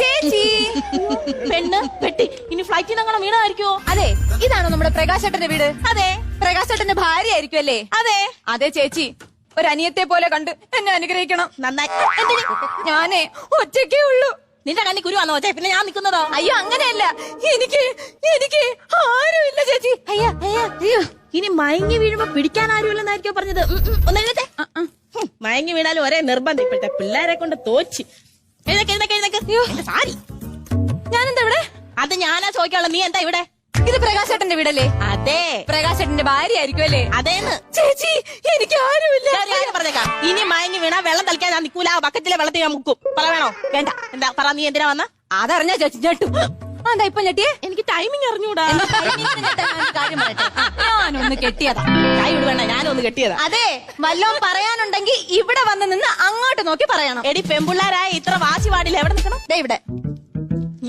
ചേച്ചി. പെണ്ണ് പെട്ടി. ഇനി ഫ്ലൈറ്റിൽ നിന്ന് വീണായിരിക്കോ അതെ ഇതാണോ നമ്മുടെ പ്രകാശേട്ടന്റെ വീട്? അതെ. പ്രകാശേട്ടന്റെ ഭാര്യ ആയിരിക്കും അല്ലേ? അതെ. അതെ ചേച്ചി. ഒരു അനിയത്തെ പോലെ കണ്ട് എന്നെ അനുഗ്രഹിക്കണം. നന്നായി. ഞാനേ ഒറ്റയ്ക്കേ ഉള്ളൂ. നിന്റെ കണ്ണി കുരുവാണോ ചേച്ചി ചേ പിന്നെ ഞാൻ നിൽക്കുന്നതോ? അയ്യോ അങ്ങനെയല്ല. എനിക്ക് എനിക്ക് ആരുമില്ല ചേച്ചി. അയ്യോ അയ്യോ അയ്യോ. ഇനി മയങ്ങി വീഴുമ്പോ പിടിക്കാൻ ആരുമില്ലെന്നായിരിക്കോ പറഞ്ഞത്? ഒന്നെഴുതേ മയങ്ങി വീണാലും ഒരേ നിർബന്ധം. ഇപ്പോഴത്തെ പിള്ളേരെ കൊണ്ട് തോച്ച് എഴുന്നേക്ക് എഴുന്നേക്ക് എഴുന്നേക്ക് എന്റെ സാരി. ഞാനെന്താ ഇവിടെ? അത് ഞാനാ ചോദിക്കാനുള്ള നീ എന്താ ഇവിടെ? ഇത് പ്രകാശേട്ടന്റെ വീടല്ലേ? അതെ. പ്രകാശേട്ടന്റെ ഭാര്യ ആയിരിക്കും അല്ലേ? അതേന്ന്. ചേച്ചി എനിക്ക് ആരുമില്ല. ഞാൻ കാര്യം പറഞ്ഞേക്കാം. ഇനി മയങ്ങി വീണാ വെള്ളം തളിക്കാൻ ഞാൻ നിക്കൂല. ആ ബക്കറ്റിലെ വെള്ളത്തിൽ ഞാൻ മുക്കും. പറ വേണോ? വേണ്ട. എന്താ? പറ നീ എന്തിനാ വന്ന? അതറിഞ്ഞാ ചേച്ചി? ഞെട്ടും. ഇപ്പൊ ഞെട്ടിയേ? എനിക്ക് ടൈമിംഗ് അറിഞ്ഞൂടാ. ഞാനൊന്ന് കെട്ടിയതാ. കൈ വിടുവേണ്ട ഞാനൊന്ന് കെട്ടിയതാ. അതെ വല്ലോം പറയാനുണ്ടെങ്കിൽ ഇവിടെ വന്ന് നിന്ന് അങ്ങോട്ട് നോക്കി പറയണം. എടി പെമ്പിള്ളാരായ ഇത്ര വാശി പാടില്ല എവിടെ നിൽക്കണം? ദേ ഇവിടെ.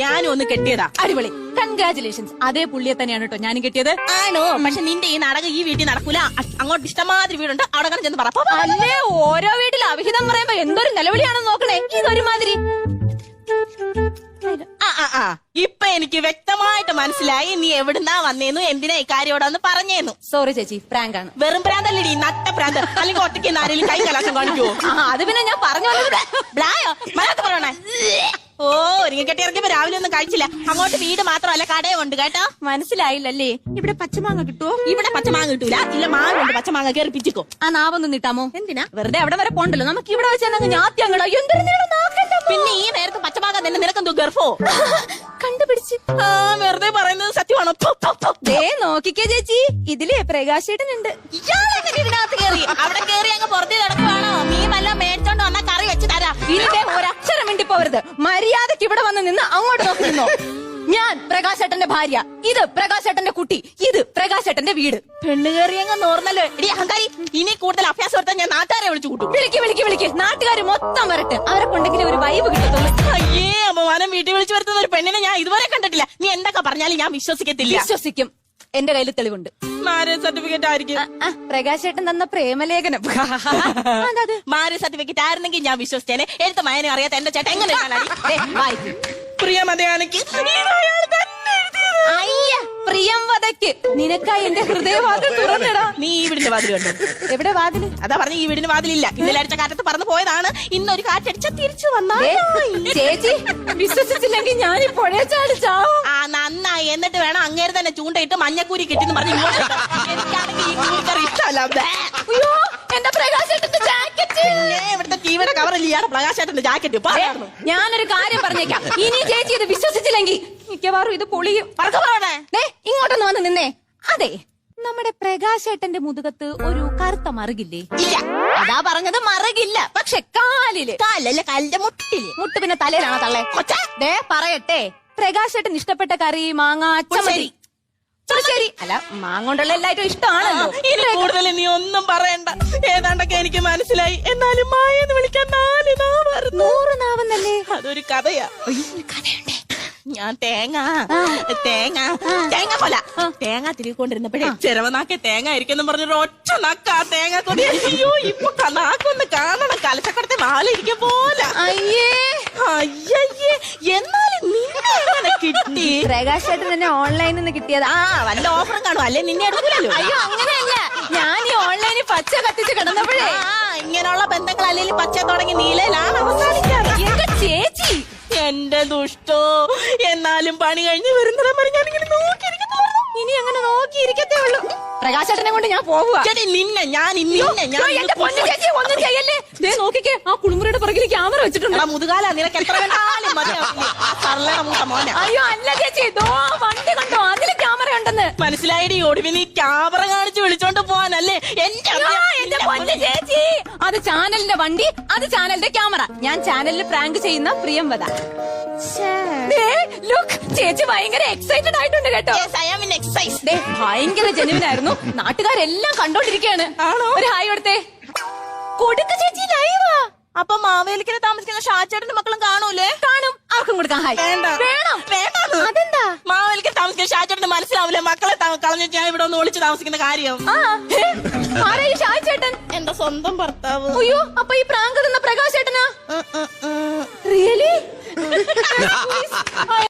ഞാനും ഒന്ന് കെട്ടിയതാ. അടിപൊളി. കൺഗ്രാചുലേഷൻസ് അതേ പുള്ളിയെ തന്നെയാണ് കേട്ടോ ഞാനും കെട്ടിയത്. ആണോ? പക്ഷെ നിന്റെ ഈ നടക ഈ വീട്ടിൽ നടക്കൂല. അങ്ങോട്ട് ഇഷ്ടമാതിരി വീടുണ്ട്. അവിടെ ചെന്ന് പറ. അല്ലേ ഓരോ വീട്ടിൽ അവിഹിതം പറയുമ്പോ എന്തൊരു നിലവിളിയാണെന്ന് നോക്കണേ. ഇതൊരുമാതിരി. ഇപ്പൊ എനിക്ക് വ്യക്തമായിട്ട് മനസ്സിലായി നീ എവിടുന്നാ വന്നേന്നു എന്തിനാ ഇക്കാര്യോടൊന്ന് പറഞ്ഞേന്നു. സോറി ചേച്ചി. പ്രാങ്ക് ആണ് വെറും പ്രാന്തല്ലേ നട്ട പ്രാന്ത്. അല്ലെങ്കിൽ ഒറ്റയ്ക്ക് ആരെങ്കിലും കൈ കലാശം കാണിക്കുവോ? ആ അത് പിന്നെ ഞാൻ പറഞ്ഞു ബ്ലായോ മലത്ത് പറയണേ ഓ ഒരുങ്ങി കെട്ടിയിറങ്ങിയപ്പോ രാവിലെ ഒന്നും കഴിച്ചില്ല. അങ്ങോട്ട് വീട് മാത്രമല്ല കടയും ഉണ്ട് കേട്ടോ. മനസ്സിലായില്ലല്ലേ? ഇവിടെ പച്ചമാങ്ങ കിട്ടുമോ ഇവിടെ പച്ചമാങ്ങ കിട്ടൂല. ഇല്ല മാങ്ങ ഉണ്ട് പച്ചമാങ്ങ കയറി പിച്ചിക്കോ. ആ നാവൊന്നും നീട്ടാമോ? എന്തിനാ? വെറുതെ അവിടെ വരെ പോണ്ടല്ലോ. നമുക്ക് ഇവിടെ വെച്ചാൽ എന്തൊരു പിന്നെ ഈ നേരത്തെ പച്ചമാങ്ങ തന്നെ നിനക്കെന്തോ ഗർഭോ? കണ്ടുപിടിച്ച്. ആ വെറുതെ പറയുന്നത് സത്യമാണോ? ഥു, ഥു, ഥു. ദേ നോക്കിക്കേ ചേച്ചി. ഇതിലേ പ്രകാശേട്ടനുണ്ട്. ഇയാളെങ്ങനെ ഇതിനകത്ത് കേറി. അവിടെ കേറി അങ്ങ് പുറത്ത് കിടക്കുവാണോ? നീ വല്ല മേടിച്ചോണ്ട് വന്നാ കറി വെച്ച് തരാം. ഇതിന്റെ ഒരക്ഷരം മിണ്ടി പോവരുത് മര്യാദയ്ക്ക് ഇവിടെ വന്ന് നിന്ന് അങ്ങോട്ട് നോക്കി നിന്നോ. ഞാൻ പ്രകാശേട്ടന്റെ ഭാര്യ. ഇത് പ്രകാശേട്ടന്റെ കുട്ടി. ഇത് പ്രകാശേട്ടന്റെ വീട്. പെണ്ണ് കയറി അങ്ങ് നോർന്നല്ലോ. എടി അഹങ്കാരി. ഇനി കൂടുതൽ അഭ്യാസം എടുത്താൽ ഞാൻ നാട്ടുകാരെ വിളിച്ചു കൂട്ടും. വിളിക്ക് വിളിക്ക് വിളിക്ക്. നാട്ടുകാർ മൊത്തം വരട്ടെ. അവരെ കൊണ്ടെങ്കിലും ഒരു വൈബ് കിട്ടത്തുള്ളൂ. അപമാനം വീട്ടിൽ വിളിച്ചു വരുത്തുന്ന ഒരു പെണ്ണിനെ ഞാൻ ഇതുവരെ കണ്ടിട്ടില്ല. നീ എന്തൊക്കെ പറഞ്ഞാലും ഞാൻ വിശ്വസിക്കത്തില്ല. വിശ്വസിക്കും. എന്റെ കയ്യിൽ തെളിവുണ്ട്. മാരേജ് സർട്ടിഫിക്കറ്റ് ആയിരിക്കും. പ്രകാശേട്ടൻ തന്ന പ്രേമലേഖനം. മാരേജ് സർട്ടിഫിക്കറ്റ് ആയിരുന്നെങ്കിൽ ഞാൻ വിശ്വസിച്ചേനെ. എഴുത്ത് മയനെ അറിയാത്ത എന്റെ ചേട്ടൻ എങ്ങനെ പ്രിയ ദേ, പ്രിയംവതയ്ക്ക് നിനക്കായി എന്റെ ഹൃദയവാതിൽ തുറന്നിടാ. നീ ഈ വീടിന്റെ വാതിൽ കണ്ടു? എവിടെ വാതിൽ അതാ പറഞ്ഞ ഈ വീടിന് വാതിലില്ല. ഇന്നലെ അടിച്ച കാറ്റത്ത് പറന്നു പോയതാണ്. ഇന്നൊരു കാറ്റടിച്ച തിരിച്ചു വന്നാ. ചേച്ചി വിശ്വസിച്ചില്ലെങ്കിൽ ഞാൻ ഈ പുഴയെ ചാടി ചാവും. ആ നന്നായി. എന്നിട്ട് വേണം അങ്ങേര് തന്നെ ചൂണ്ടയിട്ട് മഞ്ഞക്കൂരി കിട്ടിന്ന് പറഞ്ഞു ഇങ്ങോട്ട് ഇട്ടോ. എനിക്കാണെങ്കിൽ ഈ കൂരിക്കറി ഇഷ്ടമല്ല. അയ്യോ എന്റെ പ്രകാശേട്ടന്റെ ജാക്കറ്റ് പിന്നെ ഇവിടുത്തെ ഇയാളെ പ്രകാശേട്ടന്റെ ജാക്കറ്റ് ഞാനൊരു കാര്യം പറഞ്ഞേക്കാം. ഇനി ചേച്ചി ഇത് വിശ്വസിച്ചില്ലെങ്കിൽ മിക്കവാറും ഇത് പൊളിയും. ദേ, ഇങ്ങോട്ടൊന്ന് വന്ന് നിന്നേ. അതെ നമ്മുടെ പ്രകാശേട്ടന്റെ മുതുകത്ത് ഒരു കറുത്ത മറുകില്ലേ? ഇല്ല. അതാ പറഞ്ഞത് മറുകില്ല. പക്ഷെ കാലിൽ. കാലല്ല കല്ലെ മുട്ടിൽ. മുട്ട് പിന്നെ തലയിലാണോ തള്ളേ? കൊച്ചേ. ദേ പറയട്ടെ. പ്രകാശേട്ടൻ ഇഷ്ടപ്പെട്ട കറി മാങ്ങാ പുളിശ്ശേരി. അല്ല മാങ്ങ കൊണ്ടുള്ള എല്ലായിട്ടും ഇഷ്ടമാണല്ലോ ഇനി കൂടുതൽ നീ ഒന്നും പറയണ്ട. ഏതാണ്ടൊക്കെ എനിക്ക് മനസ്സിലായി. എന്നാലും മായെന്ന് വിളിക്കാൻ നാല് നാവായിരുന്നു നൂറ് നാവെന്നല്ലേ? അതൊരു കഥയാ. ഞാൻ തേങ്ങ തേങ്ങ തേങ്ങ കൊല തേങ്ങ തിരികൊണ്ടിരുന്നപ്പോഴേ ചെരവനാക്കെ തേങ്ങ ഇരിക്കുന്നു പറഞ്ഞൊരു ഒറ്റ നക്ക തേങ്ങ കൊടി അയ്യോ ഇപ്പൊ നാക്കൊന്ന് കാണണം. കലശക്കടത്തെ മാലിരിക്കും പോലെ. അയ്യേ. അയ്യേ എങ്ങനെ കിട്ടി. പ്രകാശേട്ടൻ എന്നെ ഓൺലൈനിൽ നിന്ന് കിട്ടിയത്. ആ വല്ല ഓഫറും കാണും. അല്ലേ നിന്നെ എടുക്കില്ലല്ലോ അയ്യോ അങ്ങനെയല്ല. ഞാൻ ഈ ഓൺലൈനിൽ പച്ച കത്തിച്ച് കിടന്നപ്പോഴേ. ആ ഇങ്ങനെയുള്ള ബന്ധങ്ങൾ അല്ലെങ്കിൽ പച്ച തുടങ്ങി നീലയിലാണ് അവസാനിക്കാറ്. എന്റെ ചേച്ചി. എന്റെ ദുഷ്ടോ എന്നാലും പണി കഴിഞ്ഞ് വരുന്നിടം വരെ ഞാനിങ്ങനെ നോക്കിയിരിക്കുന്നു പോവുക. ചേട്ടി നിന്നെ ഞാൻ നിന്നെ ഞാൻ എന്റെ പൊന്നു ചേച്ചി ഒന്നും ചെയ്യല്ലേ ദേ നോക്കിക്കേ ആ കുളിമുറിയുടെ പുറകിൽ ക്യാമറ വെച്ചിട്ടുണ്ട്. മുതുകാല നിനക്ക് എത്ര വേണ്ടാലും മോനെ. അയ്യോ അല്ല ചേച്ചി ദോ വണ്ടി കണ്ടോ? അതിൽ ക്യാമറ ഉണ്ടെന്ന്. മനസ്സിലായിടി ഒടുവിൽ നീ ക്യാമറ കാണിച്ച് വിളിച്ചോണ്ട് പോവാനല്ലേ? എന്റെ എന്റെ പൊന്നു ചേച്ചി. അത് ചാനലിന്റെ വണ്ടി അത് ചാനലിന്റെ ക്യാമറ. ഞാൻ ചാനലിൽ പ്രാങ്ക് ചെയ്യുന്ന പ്രിയംവദ ലുക്ക് ചേച്ചി ഭയങ്കര എക്സൈറ്റഡ് ആയിട്ടുണ്ട് കേട്ടോ. ദേ, ഭയങ്കര ജനുവിനായിരുന്നു നാട്ടുകാരെല്ലാം കണ്ടോണ്ടിരിക്കുകയാണ് ഒരു ഹായ് കൊടുത്തേ. കൊടുക്ക ചേച്ചി ലൈവാ അപ്പൊ മാവേലിക്കര താമസിക്കുന്ന ഷാച്ചേട്ടന്റെ മക്കളും കാണൂലേ? കാണും. ആർക്കും കൊടുക്കാം ഹായ്. വേണ്ട. വേണം. വേണ്ടാന്ന്. അതെന്താ? മാവേലിക്കര താമസിക്കുന്ന ഷാച്ചേട്ടന് മനസ്സിലാവില്ല. മക്കളെ ത- കളഞ്ഞിട്ട് ഞാൻ ഇവിടെ ഒന്ന് ഒളിച്ച് താമസിക്കുന്ന കാര്യം. ആ ഹേ, ആരാ ഈ ഷായ് ചേട്ടൻ എന്റെ സ്വന്തം ഭർത്താവ്. അയ്യോ അപ്പൊ ഈ പ്രാങ്ക് തന്ന പ്രകാശ് ചേട്ടനാ? ഉം, ഉം, ഉം. Really least I-